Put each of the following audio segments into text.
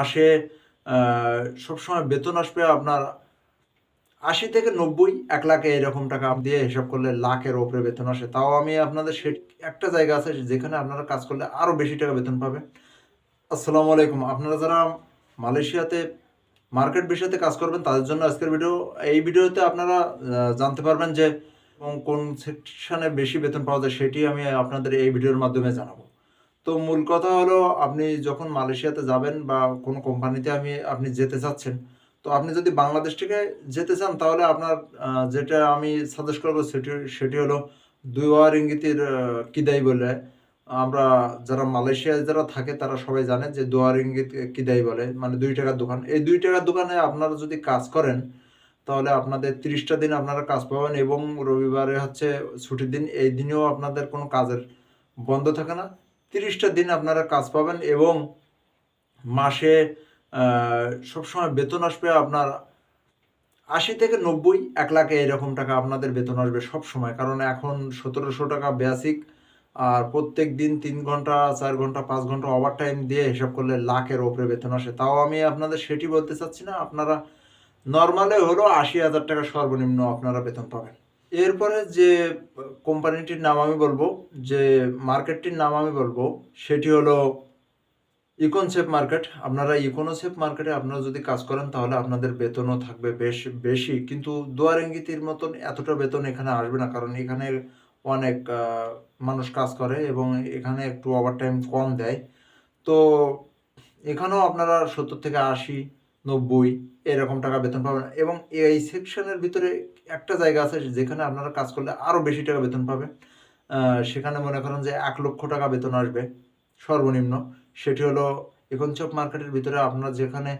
মাসে সবসময় বেতন আসবে আপনার আশি থেকে নব্বই, এক লাখে এরকম টাকা দিয়ে হিসাব করলে লাখের ওপরে বেতন আসে। তাও আমি আপনাদের সে একটা জায়গা আছে যেখানে আপনারা কাজ করলে আরও বেশি টাকা বেতন পাবেন। আসসালামু আলাইকুম। আপনারা যারা মালয়েশিয়াতে, মার্কেট বিষয়তে কাজ করবেন, তাদের জন্য আজকের ভিডিও, এই ভিডিওতে আপনারা জানতে পারবেন যে এবং কোন সেকশানে বেশি বেতন পাওয়া যায়, সেটি আমি আপনাদের এই ভিডিওর মাধ্যমে জানাব। তো মূল কথা হলো আপনি যখন মালয়েশিয়াতে যাবেন বা কোনো কোম্পানিতে আমি, আপনি যেতে চাচ্ছেন, তো আপনি যদি বাংলাদেশ থেকে যেতে চান তাহলে আপনার যেটা আমি সাজেস্ট করব সেটি সেটি হলো দুই ওয়ার ইঙ্গিতের কিদাই বলে, আমরা যারা মালয়েশিয়ায় যারা থাকে তারা সবাই জানে যে দোয়ার ইঙ্গিত কিদাই বলে মানে দুই টাকার দোকান। এই দুই টাকার দোকানে আপনারা যদি কাজ করেন, তাহলে আপনাদের তিরিশটা দিন আপনারা কাজ পাবেন এবং রবিবারে হচ্ছে ছুটির দিন, এই দিনেও আপনাদের কোনো কাজের বন্ধ থাকে না। তিরিশটা দিন আপনারা কাজ পাবেন এবং মাসে সবসময় বেতন আসবে আপনার আশি থেকে নব্বই, এক লাখে এরকম টাকা আপনাদের বেতন আসবে সব সময় কারণ এখন সতেরোশো টাকা বেসিক আর প্রত্যেক দিন তিন ঘণ্টা, চার ঘণ্টা, পাঁচ ঘণ্টা ওভার টাইম দিয়ে হিসাব করলে লাখের ওপরে বেতন আসে। তাও আমি আপনাদের সেটি বলতে চাচ্ছি না, আপনারা নর্মালে হলো আশি হাজার টাকা সর্বনিম্ন আপনারা বেতন পাবেন। এরপরে যে কোম্পানিটির নাম আমি বলব, যে মার্কেটটির নাম আমি বলব, সেটি হলো ইকনসেপ মার্কেট আপনারা ইকোনোসেপ মার্কেটে আপনারা যদি কাজ করেন, তাহলে আপনাদের বেতনও থাকবে বেশ, বেশি। কিন্তু দুয়ার ইঙ্গিতের মতন এতটা বেতন এখানে আসবে না, কারণ এখানে অনেক মানুষ কাজ করে এবং এখানে একটু ওভারটাইম কম দেয়। তো এখানেও আপনারা সত্তর থেকে আশি নব্বই, এরকম টাকা বেতন পাবেন। এবং এই সেকশনের ভিতরে একটা জায়গা আছে যেখানে আপনারা কাজ করলে আরও বেশি টাকা বেতন পাবেন। সেখানে মনে করেন যে এক লক্ষ টাকা বেতন আসবে, সর্বনিম্ন। সেটি হলো এখন চপ মার্কেটের ভিতরে আপনার যেখানে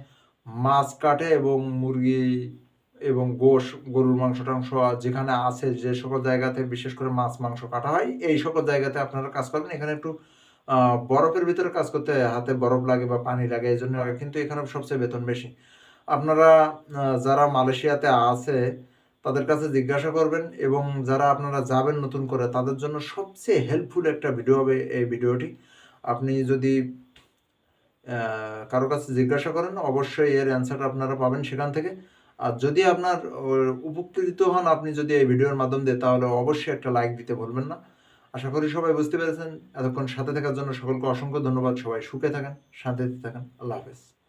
মাছ কাটে এবং মুরগি এবং গোশ, গরুর মাংস টাংস যেখানে আছে যে সকল জায়গাতে বিশেষ করে মাছ, মাংস কাটা হয়, এই সকল জায়গাতে আপনারা কাজ করবেন। এখানে একটু বরফের ভিতরে কাজ করতে হাতে বরফ লাগে বা পানি লাগে এই জন্য। কিন্তু এখানে সবচেয়ে বেতন বেশি। আপনারা যারা মালয়েশিয়াতে আছে, তাদের কাছে জিজ্ঞাসা করবেন এবং যারা আপনারা যাবেন নতুন করে, তাদের জন্য সবচেয়ে হেল্পফুল একটা ভিডিও হবে এই ভিডিওটি আপনি যদি কারও কাছে জিজ্ঞাসা করেন, অবশ্যই এর অ্যান্সার আপনারা পাবেন সেখান থেকে। আর যদি আপনার উপকৃত হন, আপনি যদি এই ভিডিওর মাধ্যম দিয়ে, তাহলে অবশ্যই একটা লাইক দিতে ভুলবেন না। আশা করি সবাই বুঝতে পেরেছেন। এতক্ষণ সাথে থাকার জন্য সকলকে অসংখ্য ধন্যবাদ। সবাই সুখে থাকেন, শান্তিতে থাকেন। আল্লাহ হাফেজ।